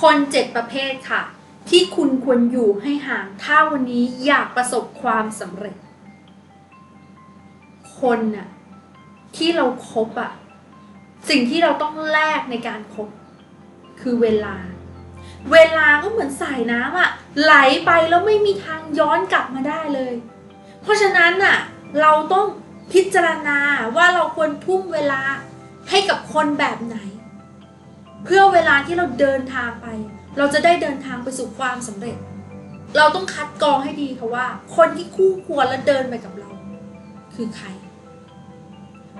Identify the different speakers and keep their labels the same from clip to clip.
Speaker 1: คนเจ็ดประเภทค่ะ ที่คุณควรอยู่ให้ห่างถ้าวันนี้อยากประสบความสำเร็จ คนน่ะที่เราครบอะสิ่งที่เราต้องแลกในการครบคือเวลา เวลาก็เหมือนสายน้ำอะไหลไปแล้วไม่มีทางย้อนกลับมาได้เลย เพราะฉะนั้นน่ะเราต้องพิจารณาว่าเราควรทุ่มเวลาให้กับคนแบบไหน เพื่อเวลาที่เราเดินทางไป เราจะได้เดินทางไปสู่ความสำเร็จ เราต้องคัดกรองให้ดีค่ะว่า คนที่คู่ควรและเดินไปกับเรา คือใคร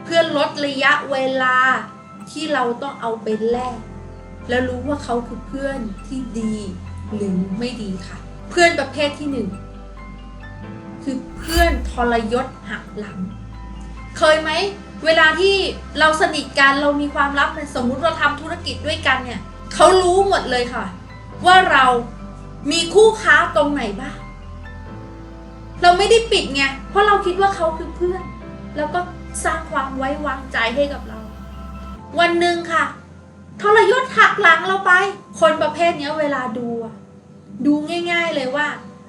Speaker 1: เพื่อลดระยะเวลาที่เราต้องเอาไปแลกแล้วรู้ว่าเขาคือเพื่อนที่ดีหรือไม่ดีค่ะ เพื่อนประเภทที่หนึ่งคือเพื่อนทรยศหักหลัง เคยไหมเวลาที่เราสนิทกันเรามีความลับเนี่ยสมมุติเราทำธุรกิจด้วยกันเนี่ยเขารู้หมดเลยค่ะ ว่าเรามีคู่ค้าตรงไหนบ้างเราไม่ได้ปิดไงเพราะเราคิดว่าเขาคือเพื่อน แล้วก็สร้างความไว้วางใจให้กับเรา วันหนึ่งค่ะทรยศหักหลังเราไป คนประเภทนี้เวลาดูดูง่าย ๆเลยว่า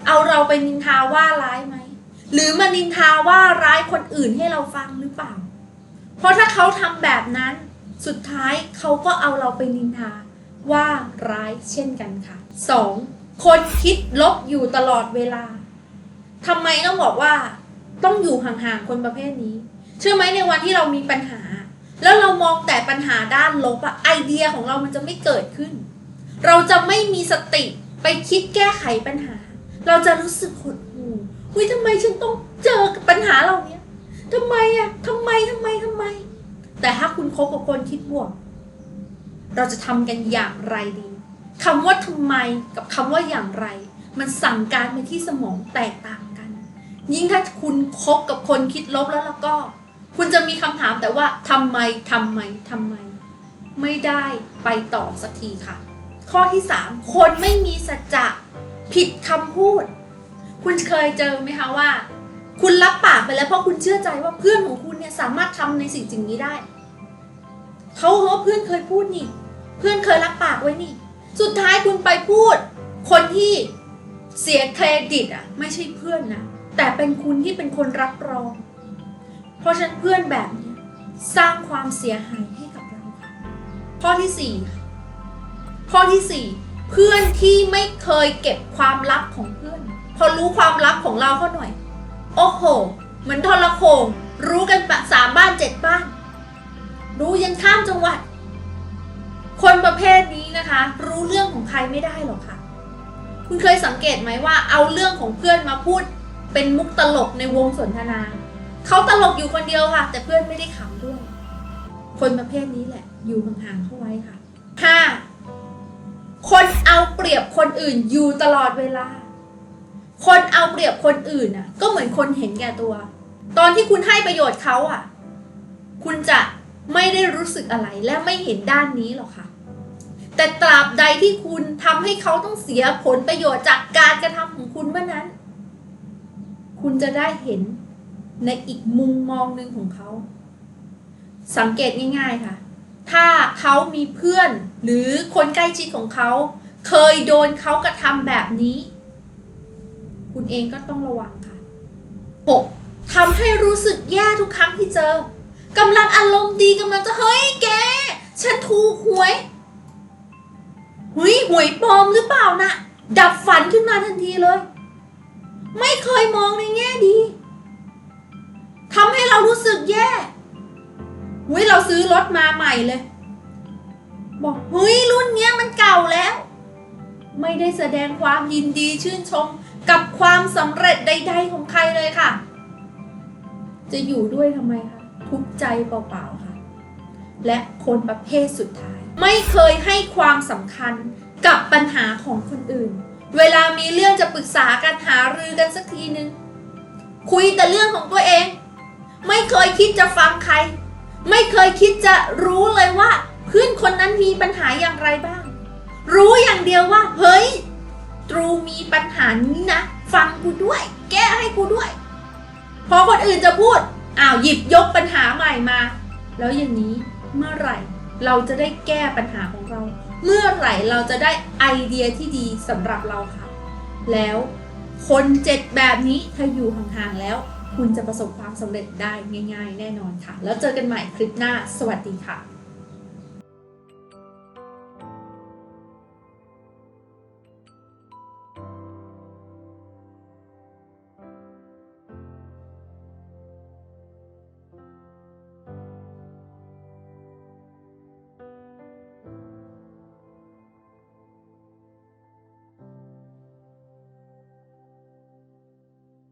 Speaker 1: เอาเราไปนินทาว่าร้ายไหม หรือมานินทาว่าร้ายคนอื่นให้เราฟังหรือเปล่า เพราะถ้าเขาทำแบบนั้นสุดท้ายเขาก็เอาเราไปนินทาว่าร้ายเช่นกันค่ะ 2. คนคิดลบอยู่ตลอดเวลาทำไมต้องบอกว่า ต้องอยู่ห่างๆคนประเภทนี้ เชื่อไหมในวันที่เรามีปัญหา แล้วเรามองแต่ปัญหาด้านลบอะไอเดียของเรามันจะไม่เกิดขึ้น เราจะไม่มีสติไปคิดแก้ไขปัญหา เราจะรู้สึกหด อุ้ยทำไมฉันต้องเจอกับปัญหาเหล่านี้ทำไมอะทำไมทำไมทำไม แต่ถ้าคุณคบกับคนคิดบวก เราจะทำกันอย่างไรดีคำว่าทำไมกับคำว่าอย่างไร มันสั่งการไปที่สมองแตกต่างกัน ยิ่งถ้าคุณคบกับคนคิดลบแล้วแล้วก็ คุณจะมีคำถามแต่ว่าทำไมทำไมทำไม ไม่ได้ไปต่อสักทีค่ะ ข้อที่สามคนไม่มีสัจจะผิดคำพูด คุณเคยเจอไหมคะว่า คุณรับปากไปแล้วเพราะคุณเชื่อใจว่าเพื่อนของคุณเนี่ยสามารถทำในสิ่งสิ่งนี้ได้เขาบอกว่าเพื่อนเคยพูดนี่ เพื่อนเคยรับปากไว้นี่ สุดท้ายคุณไปพูด คนที่เสียเครดิตอะไม่ใช่เพื่อนนะแต่เป็นคุณที่เป็นคนรับรอง เพราะฉะนั้นเพื่อนแบบนี้สร้างความเสียหายให้กับเราค่ะข้อที่สี่ข้อที่สี่เพื่อนที่ไม่เคยเก็บความลับของเพื่อน พอรู้ความลับของเราเขาหน่อย โอ้โห เหมือนทรโขงรู้กันปะสามบ้านเจ็ดบ้าน รู้ยันข้ามจังหวัด คนประเภทนี้นะคะ รู้เรื่องของใครไม่ได้หรอกค่ะ คุณเคยสังเกตไหมว่า เอาเรื่องของเพื่อนมาพูด เป็นมุกตลกในวงสนทนาเขาตลกอยู่คนเดียวค่ะ แต่เพื่อนไม่ได้ขำด้วย คนประเภทนี้แหละ อยู่ห่างๆเข้าไว้ค่ะห้าคนเอาเปรียบคนอื่นอยู่ตลอดเวลา คนเอาเปรียบคนอื่นน่ะ ก็เหมือนคนเห็นแก่ตัว ตอนที่คุณให้ประโยชน์เขาอะ คุณจะไม่ได้รู้สึกอะไรและไม่เห็นด้านนี้หรอกค่ะ แต่ตราบใดที่คุณทำให้เขาต้องเสียผลประโยชน์จากการกระทำของคุณเมื่อนั้น คุณจะได้เห็นในอีกมุมมองหนึ่งของเขา สังเกตง่าย ๆค่ะ ถ้าเขามีเพื่อนหรือคนใกล้ชิดของเขา เคยโดนเขากระทำแบบนี้ คุณเองก็ต้องระวังค่ะ 6. ทำให้รู้สึกแย่ทุกครั้งที่เจอกำลังอารมณ์ดีกำลังจะเฮ้ยแก ฉันถูกหวยเฮ้ยหวยปลอมหรือเปล่านะดับฝันขึ้นมาทันทีเลย ไม่เคยมองในแง่ดีทำให้เรารู้สึกแย่เฮ้ยเราซื้อรถมาใหม่เลย บอกเฮ้ยรุ่นเนี้ยมันเก่าแล้ว ไม่ได้แสดงความยินดีชื่นชม กับความสำเร็จใด ๆ ของใครเลยค่ะ จะอยู่ด้วยทำไมคะทุกใจเปล่าๆค่ะ และคนประเภทสุดท้าย ไม่เคยให้ความสำคัญกับปัญหาของคนอื่น เวลามีเรื่องจะปรึกษากันหารือกันสักทีนึง คุยแต่เรื่องของตัวเอง ไม่เคยคิดจะฟังใคร ไม่เคยคิดจะรู้เลยว่า เพื่อนคนนั้นมีปัญหาอย่างไรบ้าง รู้อย่างเดียวว่า เฮ้ย ตรูมีปัญหานี้นะ ฟังกูด้วย แก้ให้กูด้วย พอคนอื่นจะพูดอ้าวหยิบยกปัญหาใหม่มา แล้วอย่างนี้เมื่อไหร่เราจะได้แก้ปัญหาของเรา เมื่อไหร่เราจะได้ไอเดียที่ดีสำหรับเราค่ะ แล้วคนเจ็ดแบบนี้ถ้าอยู่ห่างๆแล้ว คุณจะประสบความสำเร็จได้ง่าย ๆ แน่นอนค่ะ แล้วเจอกันใหม่คลิปหน้า สวัสดีค่ะ